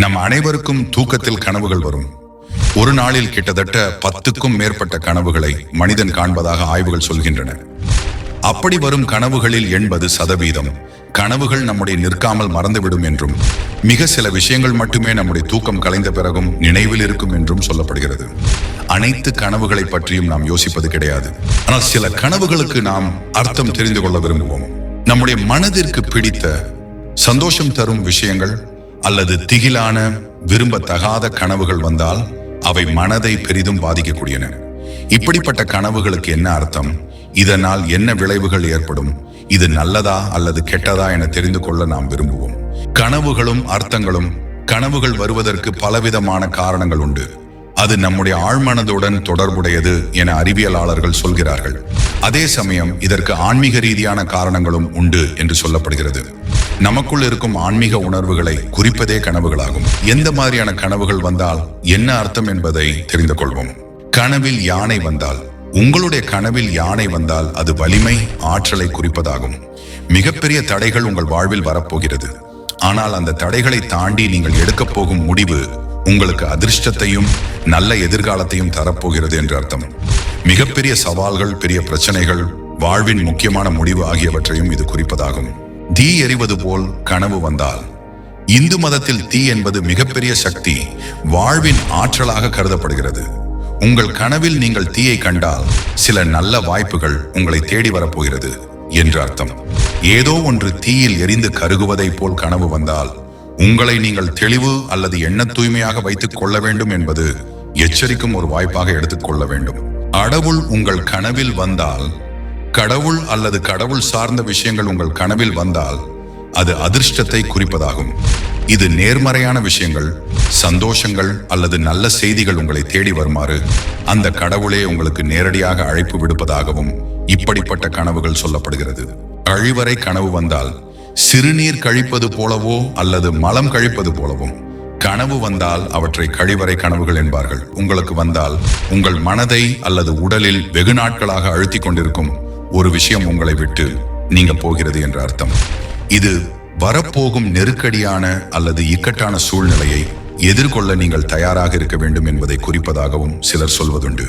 நம் அனைவருக்கும் தூக்கத்தில் கனவுகள் வரும். ஒரு நாளில் கிட்டத்தட்ட பத்துக்கும் மேற்பட்ட கனவுகளை மனிதன் காண்பதாக ஆய்வுகள் சொல்கின்றன. அப்படி வரும் கனவுகளில் எண்பது சதவீதம் கனவுகள் நம்முடைய நிற்காமல் மறந்துவிடும் என்றும் மிக சில விஷயங்கள் மட்டுமே நம்முடைய தூக்கம் கலைந்த பிறகும் நினைவில் இருக்கும் என்றும் சொல்லப்படுகிறது. அனைத்து கனவுகளை பற்றியும் நாம் யோசிப்பது கிடையாது. ஆனால் சில கனவுகளுக்கு நாம் அர்த்தம் தெரிந்து கொள்ள விரும்புவோம். நம்முடைய மனதிற்கு பிடித்த சந்தோஷம் தரும் விஷயங்கள் அல்லது திகிலான விரும்பத்தகாத கனவுகள் வந்தால் அவை மனதை பெரிதும் பாதிக்கக்கூடியன. இப்படிப்பட்ட கனவுகளுக்கு என்ன அர்த்தம்? இதனால் என்ன விளைவுகள் ஏற்படும்? இது நல்லதா அல்லது கெட்டதா என தெரிந்து கொள்ள நாம் விரும்புவோம். கனவுகளும் அர்த்தங்களும் கனவுகள் வருவதற்கு பலவிதமான காரணங்கள் உண்டு. அது நம்முடைய ஆழ்மனதுடன் தொடர்புடையது என அறிவியலாளர்கள் சொல்கிறார்கள். அதே சமயம் இதற்கு ஆன்மீக ரீதியான காரணங்களும் உண்டு என்று சொல்லப்படுகிறது. நமக்குள் இருக்கும் ஆன்மீக உணர்வுகளை குறிப்பதே கனவுகளாகும். எந்த மாதிரியான கனவுகள் வந்தால் என்ன அர்த்தம் என்பதை தெரிந்து கொள்வோம். கனவில் யானை வந்தால் உங்களுடைய கனவில் யானை வந்தால் அது வலிமை ஆற்றலை குறிப்பதாகும். மிகப்பெரிய தடைகள் உங்கள் வாழ்வில் வரப்போகிறது. ஆனால் அந்த தடைகளை தாண்டி நீங்கள் எடுக்கப் போகும் முடிவு உங்களுக்கு அதிர்ஷ்டத்தையும் நல்ல எதிர்காலத்தையும் தரப்போகிறது என்று அர்த்தம். மிகப்பெரிய சவால்கள் பெரிய பிரச்சனைகள் வாழ்வின் முக்கியமான முடிவு ஆகியவற்றையும் இது குறிப்பதாகும். தீ எறிவது போல் கனவு வந்தால். இந்து மதத்தில் தீ என்பது மிகப்பெரிய சக்தி வாழ்வின் ஆற்றலாக கருதப்படுகிறது. உங்கள் கனவில் நீங்கள் தீயை கண்டால் சில நல்ல வாய்ப்புகள் உங்களை தேடி வரப்போகிறது என்று அர்த்தம். ஏதோ ஒன்று தீயில் எரிந்து கருகுவதை போல் கனவு வந்தால் உங்களை நீங்கள் தெளிவு அல்லது எண்ண தூய்மையாக வைத்துக் கொள்ள வேண்டும் என்பது எச்சரிக்கும் ஒரு வாய்ப்பாக எடுத்துக்கொள்ள வேண்டும். கடவுள் உங்கள் கனவில் வந்தால் கடவுள் அல்லது கடவுள் சார்ந்த விஷயங்கள் உங்கள் கனவில் வந்தால் அது அதிர்ஷ்டத்தை குறிப்பதாகும். இது நேர்மறையான விஷயங்கள் சந்தோஷங்கள் அல்லது நல்ல செய்திகள் உங்களை தேடி வருமாறு அந்த கடவுளே உங்களுக்கு நேரடியாக அழைப்பு விடுப்பதாகவும் இப்படிப்பட்ட கனவுகள் சொல்லப்படுகிறது. கழிவறை கனவு வந்தால் சிறுநீர் கழிப்பது போலவோ அல்லது மலம் கழிப்பது போலவும் கனவு வந்தால் அவற்றை கழிவறை கனவுகள் என்பார்கள். உங்களுக்கு வந்தால் உங்கள் மனதை அல்லது உடலில் வெகு நாட்களாக அழுத்திக் கொண்டிருக்கும் ஒரு விஷயம் உங்களை விட்டு நீங்க போகிறது என்ற அர்த்தம். இது வரப்போகும் நெருக்கடியான அல்லது இக்கட்டான சூழ்நிலையை எதிர்கொள்ள நீங்கள் தயாராக இருக்க வேண்டும் என்பதை குறிப்பதாகவும் சிலர் சொல்வதுண்டு.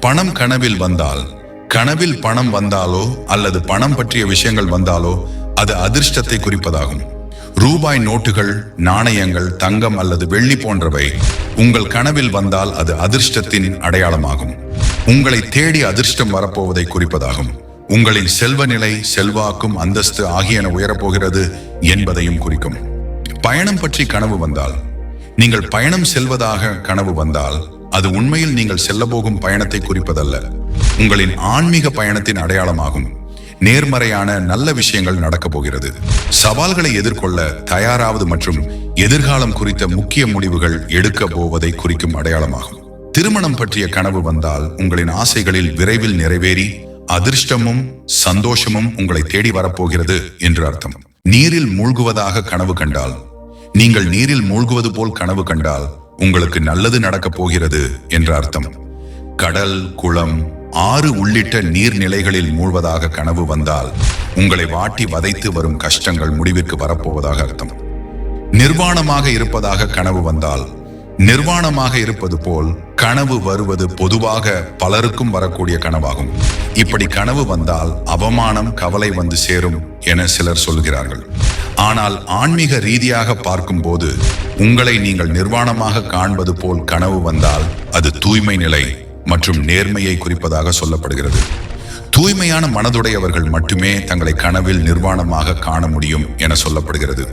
பணம் கனவில் வந்தால் கனவில் பணம் வந்தாலோ அல்லது பணம் பற்றிய விஷயங்கள் வந்தாலோ அது அதிர்ஷ்டத்தை குறிப்பதாகும். ரூபாய் நோட்டுகள் நாணயங்கள் தங்கம் அல்லது வெள்ளி போன்றவை உங்கள் கனவில் வந்தால் அது அதிர்ஷ்டத்தின் அடையாளமாகும். உங்களை தேடி அதிர்ஷ்டம் வரப்போவதை குறிப்பதாகும். உங்களின் செல்வ நிலை செல்வாக்கும் அந்தஸ்து ஆகியன உயரப்போகிறது என்பதையும் குறிக்கும். பயணம் பற்றி கனவு வந்தால் நீங்கள் பயணம் செல்வதாக கனவு வந்தால் அது உண்மையில் நீங்கள் செல்ல போகும் பயணத்தை குறிப்பதல்ல. உங்களின் ஆன்மீக பயணத்தின் அடையாளமாகும். நேர்மறையான நல்ல விஷயங்கள் நடக்கப் போகிறது. சவால்களை எதிர்கொள்ள தயாராவது மற்றும் எதிர்காலம் குறித்த முக்கிய முடிவுகள் எடுக்க போவதை குறிக்கும் அடையாளமாகும். திருமணம் பற்றிய கனவு வந்தால் உங்களின் ஆசைகளில் விரைவில் நிறைவேறி அதிர்ஷ்டமும் சந்தோஷமும் உங்களை தேடி வரப்போகிறது என்று அர்த்தம். நீரில் மூழ்குவதாக கனவு கண்டால் நீங்கள் நீரில் மூழ்குவது போல் கனவு கண்டால் உங்களுக்கு நல்லது நடக்கப் போகிறது என்ற அர்த்தம். கடல் குளம் ஆறு உள்ளிட்ட நீர்நிலைகளில் மூழ்வதாக கனவு வந்தால் உங்களை வாட்டி வதைத்து வரும் கஷ்டங்கள் முடிவிற்கு வரப்போவதாக அர்த்தம். நிர்வாணமாக இருப்பதாக கனவு வந்தால் நிர்வாணமாக இருப்பது போல் கனவு வருவது பொதுவாக பலருக்கும் வரக்கூடிய கனவாகும். இப்படி கனவு வந்தால் அவமானம் கவலை வந்து சேரும் என சிலர் சொல்கிறார்கள். ஆனால் ஆன்மீக ரீதியாக பார்க்கும்போது உங்களை நீங்கள் நிர்வாணமாக காண்பது போல் கனவு வந்தால் அது தூய்மை நிலை மற்றும் நேர்மையை குறிப்பதாக சொல்லப்படுகிறது. தூய்மையான மனதுடையவர்கள் மட்டுமே தங்களை கனவில் நிர்வாணமாக காண முடியும் என சொல்லப்படுகிறது.